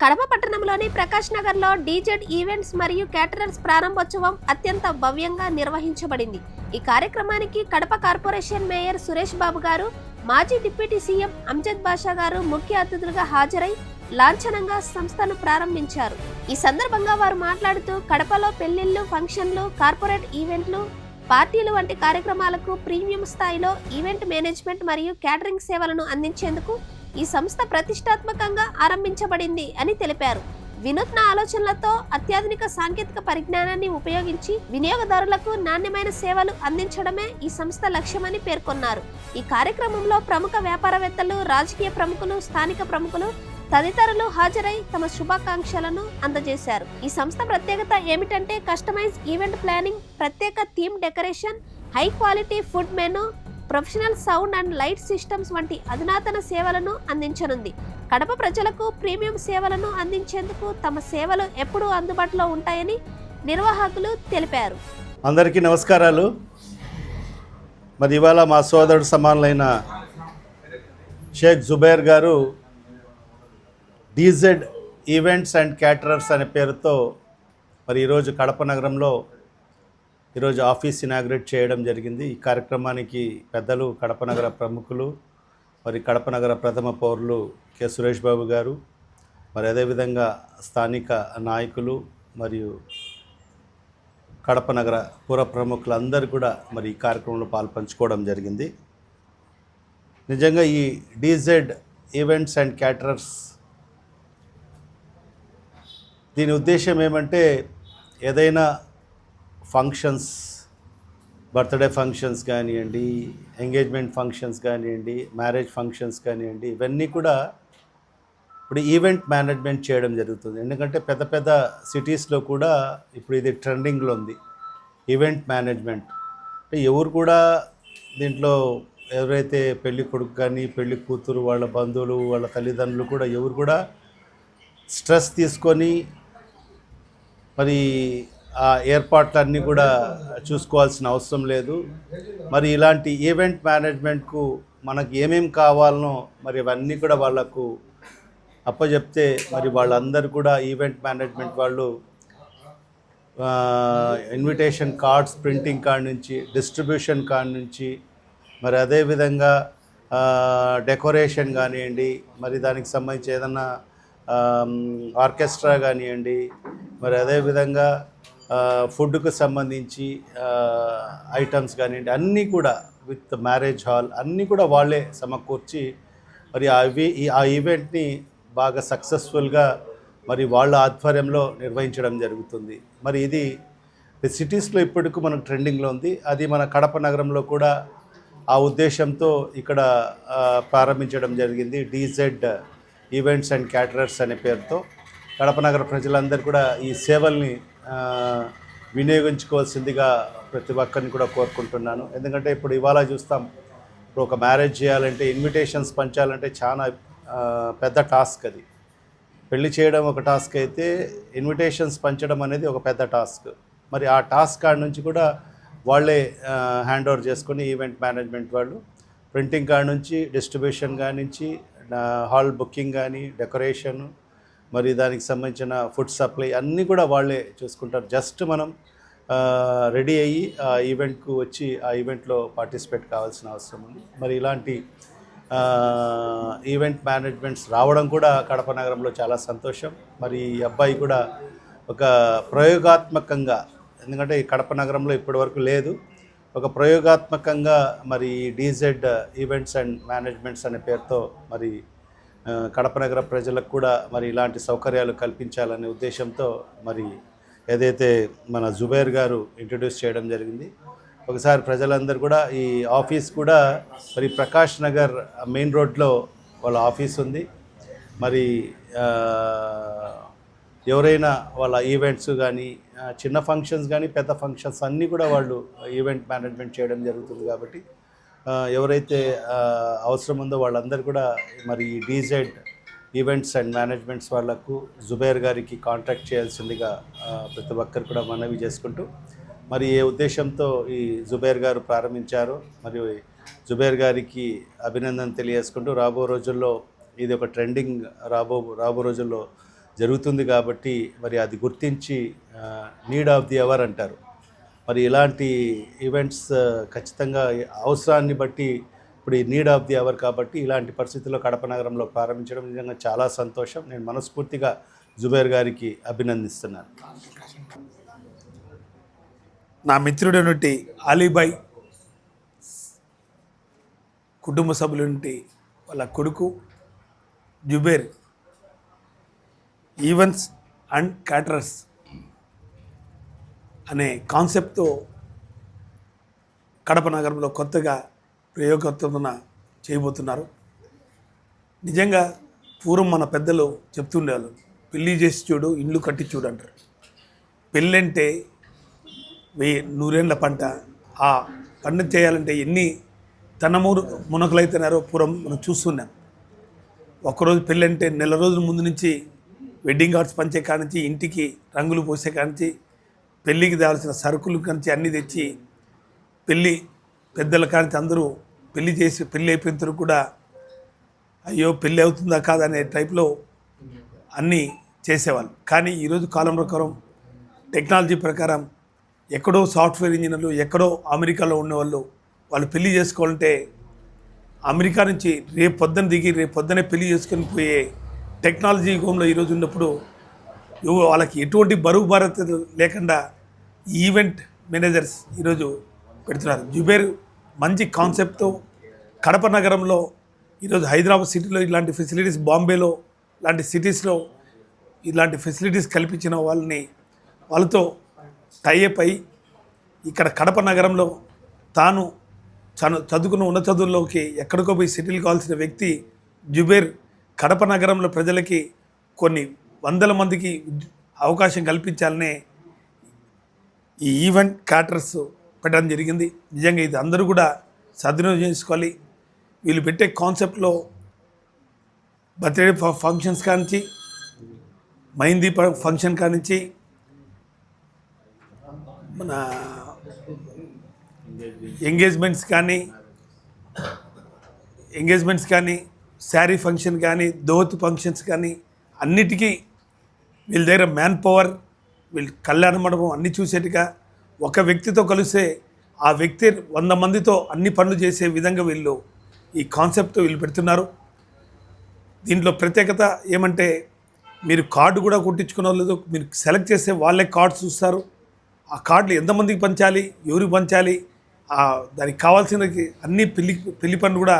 కడప పట్టణంలోని ప్రకాష్ నగర్లో DZ events మరియు క్యాటరర్స్ ప్రారంభోత్సవం అత్యంత భవ్యంగా నిర్వహించబడింది. ఈ కార్యక్రమానికి కడప కార్పొరేషన్ మేయర్ సురేష్ బాబు గారు మాజీ డిప్యూటీ సీఎం అంజద్ బాషా గారు ముఖ్య అతిథులుగా హాజరై లాంఛనంగా సంస్థను ప్రారంభించారు. ఈ సందర్భంగా వారు మాట్లాడుతూ కడపలో పెళ్ళిళ్ళు ఫంక్షన్లు కార్పొరేట్ ఈవెంట్లు పార్టీలు వంటి కార్యక్రమాలకు ప్రీమియం స్థాయిలో ఈవెంట్ మేనేజ్మెంట్ మరియు క్యాటరింగ్ సేవలను అందించేందుకు ఈ సంస్థ ప్రతిష్టాత్మకంగా ఆరంభించబడింది అని తెలిపారు. వినూత్న ఆలోచనలతో అత్యాధునిక సాంకేతిక పరిజ్ఞానాన్ని ఉపయోగించి వినియోగదారులకు నాణ్యమైన సేవలు అందించడమే ఈ సంస్థ లక్ష్యమని పేర్కొన్నారు. ఈ కార్యక్రమంలో ప్రముఖ వ్యాపారవేత్తలు రాజకీయ ప్రముఖులు స్థానిక ప్రముఖులు తదితరులు హాజరై తమ శుభాకాంక్షలను అందజేశారు. ఈ సంస్థ ప్రత్యేకత ఏమిటంటే కస్టమైజ్ ఈవెంట్ ప్లానింగ్ ప్రత్యేక theme decoration high quality food menu professional sound and light systems వంటి అధునాతన సేవలను అందించనుంది. కడప ప్రజలకు ప్రీమియం సేవలను అందించేందుకు తమ సేవలు ఎప్పుడూ అందుబాటులో ఉంటాయని నిర్వాహకులు తెలిపారు. అందరికీ నమస్కారాలు. మరి ఇవాళ మా సోదరుడు సమానులైన షేక్ జుబైర్ గారు డీజెడ్ ఈవెంట్స్ అండ్ క్యాటరర్స్ అనే పేరుతో మరి ఈరోజు కడప నగరంలో ఈరోజు ఆఫీస్ ఇనాగ్రేట్ చేయడం జరిగింది. ఈ కార్యక్రమానికి పెద్దలు కడప నగర ప్రముఖులు మరి కడప నగర ప్రథమ పౌరులు కె. సురేష్ బాబు గారు మరి అదేవిధంగా స్థానిక నాయకులు మరియు కడప నగర పుర ప్రముఖులందరూ కూడా మరి ఈ కార్యక్రమంలో పాల్పంచుకోవడం జరిగింది. నిజంగా ఈ డీజెడ్ ఈవెంట్స్ అండ్ క్యాటరర్స్ దీని ఉద్దేశం ఏమంటే ఏదైనా ఫంక్షన్స్ బర్త్డే ఫంక్షన్స్ కానివ్వండి ఎంగేజ్మెంట్ ఫంక్షన్స్ కానివ్వండి మ్యారేజ్ ఫంక్షన్స్ కానివ్వండి ఇవన్నీ కూడా ఇప్పుడు ఈవెంట్ మేనేజ్మెంట్ చేయడం జరుగుతుంది. ఎందుకంటే పెద్ద పెద్ద సిటీస్లో కూడా ఇప్పుడు ఇది ట్రెండింగ్లో ఉంది. Event management. అంటే ఎవరు కూడా దీంట్లో ఎవరైతే పెళ్ళి కొడుకు కానీ పెళ్ళి కూతురు వాళ్ళ బంధువులు వాళ్ళ తల్లిదండ్రులు కూడా ఎవరు కూడా స్ట్రెస్ తీసుకొని మరి ఏర్పాట్లన్నీ కూడా చూసుకోవాల్సిన అవసరం లేదు. మరి ఇలాంటి ఈవెంట్ మేనేజ్మెంట్కు మనకు ఏమేం కావాలనో మరి అవన్నీ కూడా వాళ్ళకు అప్పచెప్తే మరి వాళ్ళందరూ కూడా ఈవెంట్ మేనేజ్మెంట్ వాళ్ళు ఇన్విటేషన్ కార్డ్స్ ప్రింటింగ్ కార్డ్ నుంచి డిస్ట్రిబ్యూషన్ కార్డ్ నుంచి మరి అదేవిధంగా డెకరేషన్ కానివ్వండి మరి దానికి సంబంధించి ఏదన్నా ఆర్కెస్ట్రా కానివ్వండి మరి అదేవిధంగా ఫుడ్కు సంబంధించి ఐటమ్స్ కానివ్వండి అన్నీ కూడా విత్ మ్యారేజ్ హాల్ అన్నీ కూడా వాళ్ళే సమకూర్చి మరి అవి ఈ- ఆ ఈవెంట్ని బాగా సక్సెస్ఫుల్గా మరి వాళ్ళ ఆధ్వర్యంలో నిర్వహించడం జరుగుతుంది. మరి ఇది సిటీస్లో ఇప్పటికీ మనకు ట్రెండింగ్లో ఉంది. అది మన కడప నగరంలో కూడా ఆ ఉద్దేశంతో ఇక్కడ ప్రారంభించడం జరిగింది. డీజెడ్ ఈవెంట్స్ అండ్ క్యాటరర్స్ అనే పేరుతో. కడప నగర ప్రజలందరూ కూడా ఈ సేవల్ని వినియోగించుకోవాల్సిందిగా ప్రతి ఒక్కరిని కూడా కోరుకుంటున్నాను. ఎందుకంటే ఇప్పుడు ఇవాళ చూస్తాం ఇప్పుడు ఒక మ్యారేజ్ చేయాలంటే ఇన్విటేషన్స్ పంచాలంటే చాలా పెద్ద టాస్క్ అది. పెళ్ళి చేయడం ఒక టాస్క్ అయితే ఇన్విటేషన్స్ పంచడం అనేది ఒక పెద్ద టాస్క్. మరి ఆ టాస్క్ కాడ నుంచి కూడా వాళ్ళే హ్యాండ్ ఓవర్ చేసుకొని ఈవెంట్ మేనేజ్మెంట్ వాళ్ళు ప్రింటింగ్ కాడ నుంచి డిస్ట్రిబ్యూషన్ కానించి హాల్ బుకింగ్ కానీ డెకరేషన్ మరి దానికి సంబంధించిన ఫుడ్ సప్లై అన్నీ కూడా వాళ్ళే చూసుకుంటారు. జస్ట్ మనం రెడీ అయ్యి ఆ ఈవెంట్కు వచ్చి ఆ ఈవెంట్లో పార్టిసిపేట్ కావాల్సిన అవసరం ఉంది. మరి ఇలాంటి ఈవెంట్ మేనేజ్మెంట్స్ రావడం కూడా కడప నగరంలో చాలా సంతోషం. మరి ఈ అబ్బాయి కూడా ఒక ప్రయోగాత్మకంగా ఎందుకంటే ఈ కడప నగరంలో ఇప్పటివరకు లేదు ఒక ప్రయోగాత్మకంగా మరి డీజెడ్ ఈవెంట్స్ అండ్ మేనేజ్మెంట్స్ అనే పేరుతో మరి కడప నగర ప్రజలకు కూడా మరి ఇలాంటి సౌకర్యాలు కల్పించాలనే ఉద్దేశంతో మరి ఏదైతే మన జుబైర్ గారు ఇంట్రడ్యూస్ చేయడం జరిగింది ఒకసారి ప్రజలందరూ కూడా ఈ ఆఫీస్ కూడా మరి ప్రకాష్ నగర్ మెయిన్ రోడ్లో వాళ్ళ ఆఫీస్ ఉంది. మరి ఎవరైనా వాళ్ళ ఈవెంట్స్ కానీ చిన్న ఫంక్షన్స్ కానీ పెద్ద ఫంక్షన్స్ అన్నీ కూడా వాళ్ళు ఈవెంట్ మేనేజ్మెంట్ చేయడం జరుగుతుంది కాబట్టి ఎవరైతే అవసరం ఉందో వాళ్ళందరూ కూడా మరి ఈ డీజెడ్ ఈవెంట్స్ అండ్ మేనేజ్మెంట్స్ వాళ్ళకు జుబేర్ గారికి కాంటాక్ట్ చేయాల్సిందిగా ప్రతి ఒక్కరు కూడా మనవి చేసుకుంటూ మరి ఏ ఉద్దేశంతో ఈ జుబేర్ గారు ప్రారంభించారో మరియు జుబేర్ గారికి అభినందన తెలియజేసుకుంటూ రాబో రోజుల్లో ఇది ఒక ట్రెండింగ్ రాబో రాబో రోజుల్లో జరుగుతుంది కాబట్టి మరి అది గుర్తించి నీడ్ ఆఫ్ ది అవర్ అంటారు. మరి ఇలాంటి ఈవెంట్స్ ఖచ్చితంగా అవసరాన్ని బట్టి ఇప్పుడు ఈ నీడ్ ఆఫ్ ది అవర్ కాబట్టి ఇలాంటి పరిస్థితుల్లో కడప నగరంలో ప్రారంభించడం నిజంగా చాలా సంతోషం. నేను మనస్ఫూర్తిగా జుబేర్ గారికి అభినందిస్తున్నాను. నా మిత్రుడైనటువంటి అలీబాయ్ కుటుంబ సభ్యుల నుండి వాళ్ళ కొడుకు జుబేర్ ఈవెంట్స్ అండ్ క్యాటరర్స్ అనే కాన్సెప్ట్తో కడప నగరంలో కొత్తగా ప్రయోగత్వం చేయబోతున్నారు. నిజంగా పూర్వం మన పెద్దలు చెప్తుండేవాళ్ళు పెళ్ళి చేసి చూడు ఇండ్లు కట్టి చూడు అంటారు. పెళ్ళంటే వెయ్యి నూరేళ్ళ పంట. ఆ పంట చేయాలంటే ఎన్ని తనమూరు మునకలైతున్నారో పూర్వం మనం చూస్తున్నాం. ఒకరోజు పెళ్ళంటే నెల రోజుల ముందు నుంచి వెడ్డింగ్ కార్డ్స్ పంచే కానించి ఇంటికి రంగులు పోసే కానించి పెళ్ళికి కావాల్సిన సరుకులు కానించి అన్నీ తెచ్చి పెళ్ళి పెద్దల కానించి అందరూ పెళ్ళి చేసి పెళ్ళి అయిపోయిన కూడా అయ్యో పెళ్ళి అవుతుందా కాదనే టైప్లో అన్నీ చేసేవాళ్ళు. కానీ ఈరోజు కాలం ప్రకారం టెక్నాలజీ ప్రకారం ఎక్కడో సాఫ్ట్వేర్ ఇంజనీర్లు ఎక్కడో అమెరికాలో ఉన్నవాళ్ళు వాళ్ళు పెళ్ళి చేసుకోవాలంటే అమెరికా నుంచి రేపు పొద్దున దిగి రేపు పొద్దునే పెళ్ళి చేసుకొని పోయే టెక్నాలజీ హోమ్లో ఈరోజు ఉన్నప్పుడు వాళ్ళకి ఎటువంటి బరువు భారత లేకుండా ఈవెంట్ మేనేజర్స్ ఈరోజు పెడుతున్నారు. జుబేర్ మంచి కాన్సెప్ట్తో కడప నగరంలో ఈరోజు హైదరాబాద్ సిటీలో ఇలాంటి ఫెసిలిటీస్ బాంబేలో ఇలాంటి సిటీస్లో ఇలాంటి ఫెసిలిటీస్ కల్పించిన వాళ్ళని వాళ్ళతో టైఅప్ అయి ఇక్కడ కడప నగరంలో తాను చను చదువుకున్న ఉన్న చదువుల్లోకి ఎక్కడికో పోయి సెటిల్ కావాల్సిన వ్యక్తి జుబేర్ కడప నగరంలో ప్రజలకి కొన్ని వందల మందికి అవకాశం కల్పించాలనే ఈ ఈవెంట్ క్యాటర్స్ పెట్టడం జరిగింది. నిజంగా ఇది అందరూ కూడా సద్వినియోగం చేసుకోవాలి. వీళ్ళు పెట్టే కాన్సెప్ట్లో బర్త్డే ఫంక్షన్స్ కానించి మహిందీ ఫంక్షన్ కానించి మన ఎంగేజ్మెంట్స్ కానీ ఎంగేజ్మెంట్స్ కానీ శారీ ఫంక్షన్ కానీ దోత్ ఫంక్షన్స్ కానీ అన్నిటికీ వీళ్ళ దగ్గర మ్యాన్ పవర్ వీళ్ళు కళ్యాణ మండపం అన్ని చూసేట్టుగా ఒక వ్యక్తితో కలిస్తే ఆ వ్యక్తి వంద మందితో అన్ని పనులు చేసే విధంగా వీళ్ళు ఈ కాన్సెప్ట్ వీళ్ళు పెడుతున్నారు. దీంట్లో ప్రత్యేకత ఏమంటే మీరు కార్డు కూడా కుట్టించుకున్న వాళ్ళు మీరు సెలెక్ట్ చేస్తే వాళ్ళే కార్డ్స్ చూస్తారు. ఆ కార్డులు ఎంతమందికి పంచాలి ఎవరికి పంచాలి దానికి కావాల్సిన అన్ని పెళ్ళి పెళ్ళి పనులు కూడా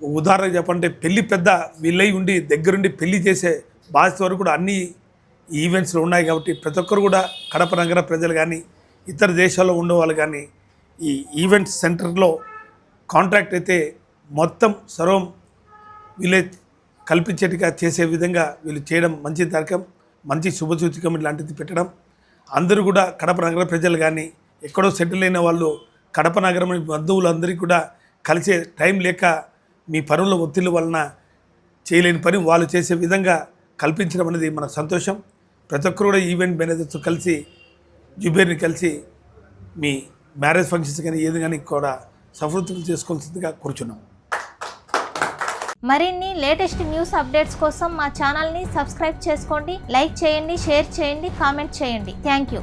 ఉదాహరణ చెప్పంటే పెళ్ళి పెద్ద వీళ్ళై ఉండి దగ్గరుండి పెళ్ళి చేసే బాధ్యత వరకు కూడా అన్నీ ఈవెంట్స్లో ఉన్నాయి కాబట్టి ప్రతి ఒక్కరు కూడా కడప నగర ప్రజలు కానీ ఇతర దేశాల్లో ఉండేవాళ్ళు కానీ ఈ ఈవెంట్ సెంటర్లో కాంట్రాక్ట్ అయితే మొత్తం సర్వం వీళ్ళే కల్పించేట్టుగా చేసే విధంగా వీళ్ళు చేయడం మంచి తర్కం మంచి శుభసూచకం ఇలాంటిది పెట్టడం. అందరూ కూడా కడప నగర ప్రజలు కానీ ఎక్కడో సెటిల్ అయిన వాళ్ళు కడప నగరం బంధువులందరికీ కూడా కలిసే టైం లేక మీ పనుల ఒత్తిడి వలన చేయలేని పని వాళ్ళు చేసే విధంగా కల్పించడం అనేది మన సంతోషం. ప్రతి ఒక్కరు కూడా ఈవెంట్ మేనేజర్తో కలిసి జుబేర్ని కలిసి మీ మ్యారేజ్ ఫంక్షన్స్ కానీ ఏది కానీ కూడా సఫలతులు చేసుకోవాల్సిందిగా కూర్చున్నాం. మరిన్ని లేటెస్ట్ న్యూస్ అప్డేట్స్ కోసం మా ఛానల్ని సబ్స్క్రైబ్ చేసుకోండి లైక్ చేయండి షేర్ చేయండి కామెంట్ చేయండి. Thank you.